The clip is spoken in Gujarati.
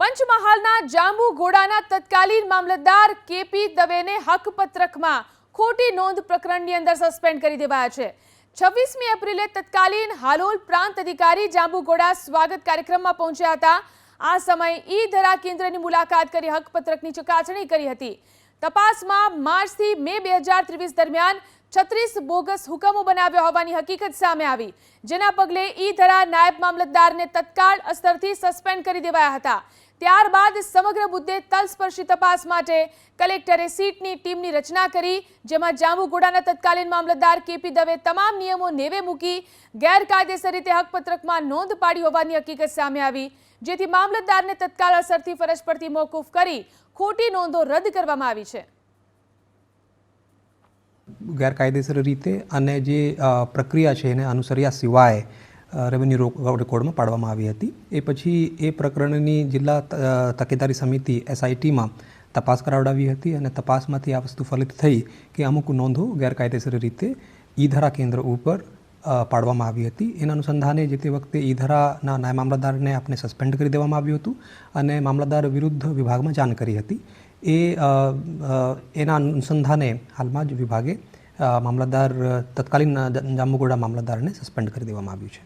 પંચમહાલના જાંબુ ઘોડાના તત્કાલીન મામલતદાર કેપી દવેને હકપત્રકમાં ખોટી નોંધ પ્રકરણની અંદર સસ્પેન્ડ કરી દેવાયા છે. છવ્વીસમી એપ્રિલે તત્કાલીન હાલોલ પ્રાંત અધિકારી જાંબુ ઘોડા સ્વાગત કાર્યક્રમમાં પહોંચ્યા હતા. આ સમયે ઈ ધરા કેન્દ્રની મુલાકાત કરી હકપત્રકની ચકાસણી કરી હતી. તપાસમાં માર્ચથી મે બે હજાર ત્રેવીસ દરમિયાન છત્રીસ બોગસ હુકમો બનાવ્યા હોવાની હકીકત સામે આવી, જેના પગલે ઈ ધરા નાયબ મામલતદારને તત્કાળ અસરથી સસ્પેન્ડ કરી દેવાયા હતા. ત્યારબાદ સમગ્ર મુદ્દે તલસ્પર્શી તપાસ માટે કલેક્ટરે સીટની ટીમની રચના કરી, જેમાં જાંબુઘોડાના તત્કાલીન મામલતદાર કેપી દવે તમામ નિયમો નેવે મૂકી, ગેરકાયદેસર રીતે હકપત્રકમાં નોંધ પાડી હોવાની હકીકત સામે આવી, જેથી મામલતદારને તત્કાળ અસરથી ફરજ પરથી મોકૂફ કરી ખોટી નોંધો રદ કરવામાં આવી છે. ગેરકાયદેસર રીતે અને જે પ્રક્રિયા છે એને અનુસર્યા સિવાય રેવન્યુ રેકોર્ડમાં પાડવામાં આવી હતી. એ પછી એ પ્રકરણની જિલ્લા તકેદારી સમિતિ એસઆઈટીમાં તપાસ કરાવડાવી હતી અને તપાસમાંથી આ વસ્તુ ફલિત થઈ કે અમુક નોંધો ગેરકાયદેસર રીતે ઈધરા કેન્દ્ર ઉપર પાડવામાં આવી હતી. એના અનુસંધાને જે તે વખતે ઈધરાના નાય મામલતદારને આપણે સસ્પેન્ડ કરી દેવામાં આવ્યું હતું અને મામલતદાર વિરુદ્ધ વિભાગમાં જાણ કરી હતી. એ એના અનુસંધાને હાલમાં જ વિભાગે મામલતદાર, તત્કાલીન જાંબુગોડા મામલતદારને સસ્પેન્ડ કરી દેવામાં આવ્યું છે.